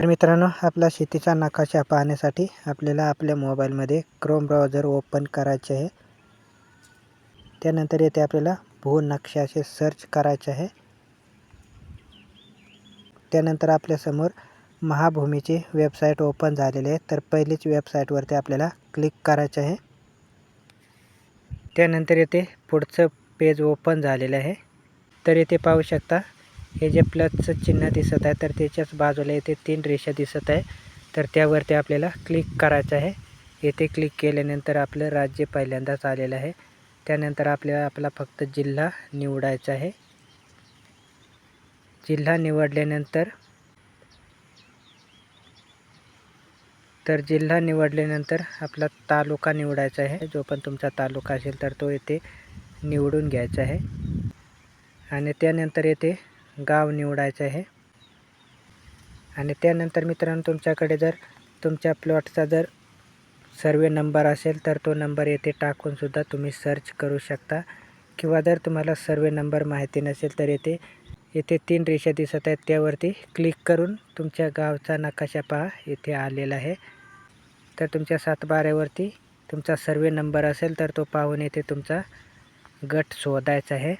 तर मित्रांनो आपला शेतीचा नकाशा पाहण्यासाठी आपल्याला आपल्या मोबाईलमध्ये क्रोम ब्राउझर ओपन करायचे आहे. त्यानंतर येथे आपल्याला भू नक्षी असे सर्च करायचे आहे. त्यानंतर आपल्यासमोर महाभूमीची वेबसाईट ओपन झालेली आहे. तर पहिलीच वेबसाईटवरती आपल्याला क्लिक करायचे आहे. त्यानंतर येथे पुढचं पेज ओपन झालेलं आहे. तर येथे पाहू शकता हे जे प्लसचं चिन्ह दिसत आहे तर त्याच्याच बाजूला येथे तीन रेषा दिसत आहे. तर त्यावरती आपल्याला क्लिक करायचं आहे. येथे क्लिक केल्यानंतर आपलं राज्य पहिल्यांदाच आलेलं आहे. त्यानंतर आपल्याला आपला फक्त जिल्हा निवडायचा आहे. जिल्हा निवडल्यानंतर तर जिल्हा निवडल्यानंतर आपला तालुका निवडायचा आहे. जो पण तुमचा तालुका असेल तर तो येथे निवडून घ्यायचा आहे. आणि त्यानंतर येथे गाव निवडायचं आहे. आणि त्यानंतर मित्रांनो तुमच्याकडे जर तुमच्या प्लॉटचा जर सर्वे नंबर असेल तर तो नंबर येथे टाकूनसुद्धा तुम्ही सर्च करू शकता. किंवा जर तुम्हाला सर्वे नंबर माहिती नसेल तर येथे येथे तीन रेषा दिसत आहेत. त्यावरती क्लिक करून तुमच्या गावचा नकाशा पहा येथे आलेला आहे. तर तुमच्या सातबाऱ्यावरती तुमचा सर्वे नंबर असेल तर तो पाहून येथे तुमचा गट शोधायचा आहे.